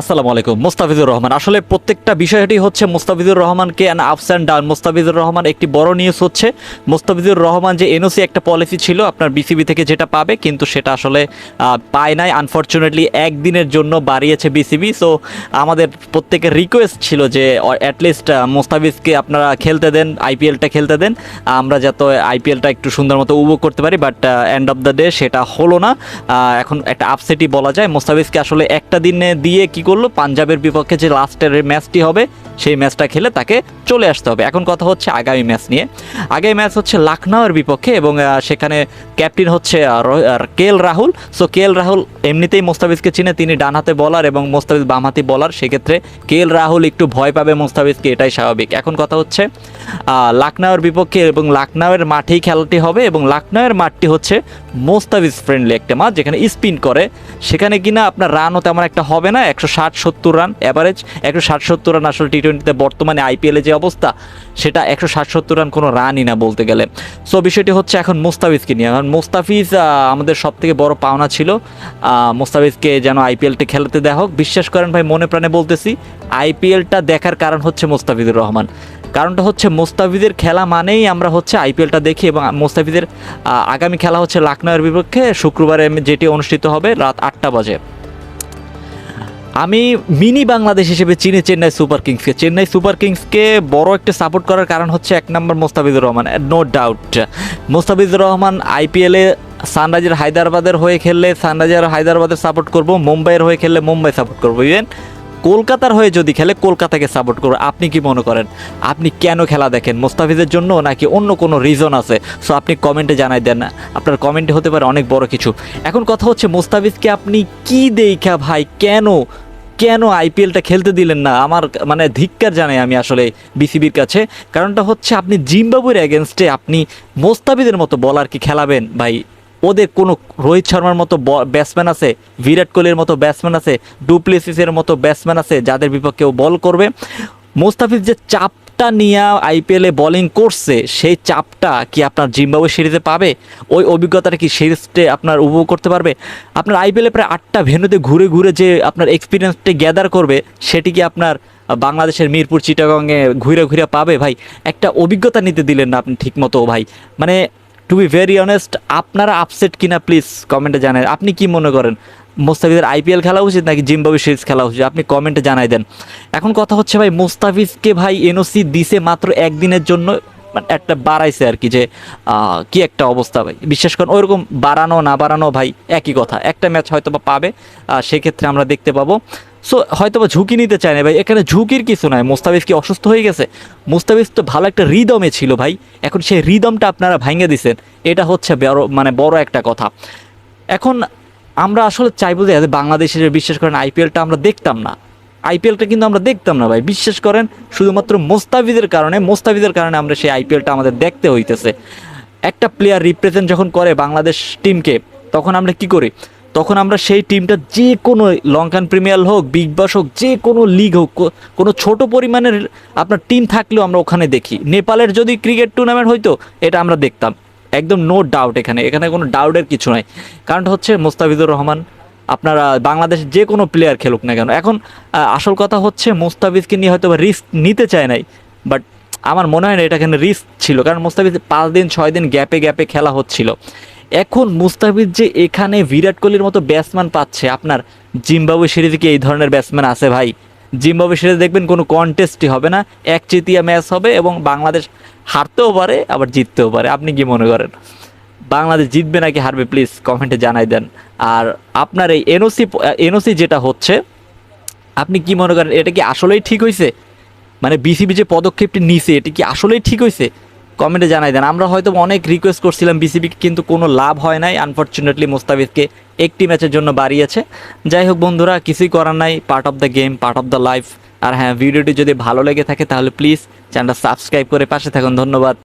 আসসালামু আলাইকুম, মোস্তাফিজুর রহমান। আসলে প্রত্যেকটা বিষয়টি হচ্ছে মোস্তাফিজুর রহমানকে and ups and down Mustafizur Rahman একটি বড় নিউজ হচ্ছে। মোস্তাফিজুর রহমান যে এনওসি একটা পলিসি ছিল, আপনার বিসিবি থেকে যেটা পাবে, কিন্তু সেটা আসলে পায় নাই। আনফর্চুনেটলি একদিনের জন্য বাড়িয়েছে বিসিবি সো আমাদের প্রত্যেকের রিকোয়েস্ট ছিল যে অ্যাটলিস্ট মোস্তাফিজকে আপনারা খেলতে দেন আইপিএলটা খেলতে দেন। আমরা যাতে আইপিএলটা একটু সুন্দর মতো উপভোগ করতে পারি but end of the day সেটা হলো না। এখন একটা আপসেটই বলা যায়। মোস্তাফিজকে আসলে একটা দিনে দিয়ে কি করল, পাঞ্জাবের বিপক্ষে যে লাস্টের ম্যাচটি হবে, সেই ম্যাচটা খেলে তাকে চলে আসতে হবে। এখন কথা হচ্ছে আগামী ম্যাচ নিয়ে। আগামী ম্যাচ হচ্ছে লখনউয়ের বিপক্ষে এবং সেখানে ক্যাপ্টেন হচ্ছে K L Rahul. So K L Rahul এমনিতেই মোস্তাফিজকে চিনে, তিনি ডানহাতে বলার এবং মোস্তাফিজ বামহাতি বলার সেক্ষেত্রে কে এল রাহুল একটু ভয় পাবে মোস্তাফিজকে, এটাই স্বাভাবিক। এখন কথা হচ্ছে লখনউয়ের বিপক্ষে এবং লখনউয়ের মাঠেই খেলাটি হবে এবং লখনউয়ের মাঠটি হচ্ছে মোস্তাফিজ ফ্রেন্ডলি একটা মাঠ যেখানে স্পিন করে। সেখানে কিনা আপনার রানও তেমন একটা হবে না, একশো ষাট সত্তর রান অ্যাভারেজ একশো ষাট সত্তর রান আসলে টি টোয়েন্টিতে বর্তমানে আইপিএলে যে অবস্থা, সেটা একশো ষাট সত্তর রান কোনো রানই না বলতে গেলে। সো বিষয়টি হচ্ছে এখন মোস্তাফিজকে নিয়ে। কারণ মোস্তাফিজ আমাদের সব থেকে বড় পাওনা ছিল মোস্তাফিজকে যেন আইপিএলটি খেলতে দেওয়া হোক। বিশ্বাস করেন ভাই, মনে প্রাণে বলতেছি আইপিএলটা দেখার কারণ হচ্ছে মোস্তাফিজুর রহমান। কারণটা হচ্ছে মোস্তাফিজের খেলা মানেই আমরা হচ্ছে আইপিএলটা দেখি এবং মোস্তাফিজের আগামী খেলা হচ্ছে লখনউয়ের বিপক্ষে। শুক্রবারে যেটি অনুষ্ঠিত হবে রাত আটটা বাজে। আমি মিনি বাংলাদেশ হিসেবে চিনি চেন্নাই সুপার কিংসকে। চেন্নাই সুপার কিংসকে বড় একটা সাপোর্ট করার কারণ হচ্ছে এক number Mustafizur Rahman no doubt Mustafizur Rahman আইপিএলে সানরাইজার হায়দ্রাবাদের হয়ে খেললে সানরাইজার হায়দ্রাবাদের সাপোর্ট করব, মুম্বাইয়ের হয়ে খেললে মুম্বাই সাপোর্ট করব। ইভেন কলকাতার হয়ে যদি খেলে, কলকাতাকে সাপোর্ট করব। আপনি কি মনে করেন? আপনি কেন খেলা দেখেন? মোস্তাফিজের জন্য নাকি অন্য কোনো রিজন আছে? সো আপনি কমেন্টে জানাই দেন। না আপনার কমেন্টে হতে পারে অনেক বড় কিছু। এখন কথা হচ্ছে, মোস্তাফিজকে আপনি কি দেখা ভাই? কেন? কেন আইপিএলটা খেলতে দিলেন না? আমার মানে ধিক্কার জানাই আমি আসলে বিসিবির কাছে। কারণটা হচ্ছে, আপনি জিম্বাবুয়ের এগেনস্টে আপনি মোস্তাফিজের মতো বলার কি খেলাবেন ভাই? ওদের কোনো রোহিত শর্মার মতো ব্যাটসম্যান আছে, বিরাট কোহলির মতো ব্যাটসম্যান আছে, ডুপ্লেসিসের মতো ব্যাটসম্যান আছে, যাদের বিপক্ষে ও বল করবে। মোস্তাফিজ যে চাপটা নিয়ে আইপিএলে বোলিং করছে, সেই চাপটা কি আপনার জিম্বাবুয়ে সিরিজে পাবে? ওই অভিজ্ঞতাটা কি সিরিজটে আপনার উপভোগ করতে পারবে? আপনার আইপিএলে প্রায় আটটা ভেনুতে ঘুরে ঘুরে যে আপনার এক্সপিরিয়েন্সটা গ্যাদার করবে, সেটি কি আপনার বাংলাদেশের মিরপুর, চিটাগংয়ে ঘুরে ঘুরে পাবে? ভাই, একটা অভিজ্ঞতা নিতে দিলেন না আপনি ঠিকমতো, ভাই। মানে টু বি ভেরি অনেস্ট আপনারা আপসেট কিনা প্লিজ কমেন্টে জানান আপনি কি মনে করেন? মোস্তাফিজের আইপিএল খেলা উচিত নাকি জিম্বাবু সিরিজ খেলা উচিত? আপনি কমেন্টে জানাই দেন। এখন কথা হচ্ছে ভাই, মোস্তাফিজকে ভাই এনওসি দিছে মাত্র একদিনের জন্য মানে একটা বাড়াইছে আর কি যে কি একটা অবস্থা ভাই। বিশ্বাস করেন, ওইরকম বাড়ানো না বাড়ানো ভাই একই কথা। একটা ম্যাচ হয়তো বা পাবে সেক্ষেত্রে আমরা দেখতে পাবো। সো হয়তো বা ঝুঁকি নিতে চায় না ভাই। এখানে ঝুঁকির কিছু নয় মোস্তাফিজ কি অসুস্থ হয়ে গেছে? মোস্তাফিজ তো ভালো একটা রিদমে ছিল ভাই। এখন সেই রিদমটা আপনারা ভাঙে দিছেন। এটা হচ্ছে বড় মানে বড় একটা কথা। এখন আমরা আসলে চাইব যে বাংলাদেশের বিশ্বাস করেন আইপিএলটা আমরা দেখতাম না। আইপিএলটা কিন্তু আমরা দেখতাম না ভাই। বিশ্বাস করেন, শুধুমাত্র মোস্তাফিজের কারণে মোস্তাফিজের কারণে আমরা সেই আইপিএলটা আমাদের দেখতে হইতেছে। একটা প্লেয়ার রিপ্রেজেন্ট যখন করে বাংলাদেশ টিমকে তখন আমরা কি করি? তখন আমরা সেই টিমটা যে কোনো লঙ্কান প্রিমিয়ার হোক, বিগ বাস হোক, যে কোনো লিগ হোক কোনো ছোট পরিমাণের আপনার টিম থাকলেও আমরা ওখানে দেখি। নেপালের যদি ক্রিকেট টুর্নামেন্ট হইতো, এটা আমরা দেখতাম। একদম নো ডাউট এখানে। এখানে কোনো ডাউটের কিছু নাই। কারণটা হচ্ছে মোস্তাফিজুর রহমান, আপনারা বাংলাদেশ যে কোনো প্লেয়ার খেলুক না কেন। এখন আসল কথা হচ্ছে মোস্তাফিজকে নিয়ে হয়তো রিস্ক নিতে চায় নাই বাট আমার মনে হয় না এটা এখানে রিস্ক ছিল। কারণ মুস্তাফিজ পাঁচ দিন, ছয় দিন গ্যাপে গ্যাপে খেলা হচ্ছিল। এখন মুস্তাফিজ যে এখানে বিরাট কোহলির মতো ব্যাটসম্যান পাচ্ছে, আপনার জিম্বাবু সিরিজে কি এই ধরনের ব্যাটসম্যান আছে ভাই? জিম্বাবু সিরিজ দেখবেন কোনো কন্টেস্টই হবে না এক চিতিয়া ম্যাচ হবে এবং বাংলাদেশ হারতেও পারে, আবার জিততেও পারে। আপনি কি মনে করেন? বাংলাদেশ জিতবে নাকি হারবে? প্লিজ কমেন্টে জানাই দেন। আর আপনার এই এনওসি এনওসি যেটা হচ্ছে, আপনি কি মনে করেন, এটা কি আসলেই ঠিক হয়েছে মানে বিসিবি যে পদক্ষেপটি নিছে, এটি কি আসলেই ঠিক হয়েছে কমেন্টে জানাই দেন, আমরা হয়তো অনেক রিকোয়েস্ট করছিলাম বিসিবি কিন্তু কোনো লাভ হয় নাই। আনফর্চুনেটলি মোস্তাফিজকে একটি ম্যাচের জন্য বাড়িয়েছে। যাই হোক বন্ধুরা, কিছুই করার নাই part of the game part of the life আর হ্যাঁ ভিডিওটি যদি ভালো লেগে থাকে, তাহলে প্লিজ চ্যানেলটা সাবস্ক্রাইব করে পাশে থাকুন। ধন্যবাদ।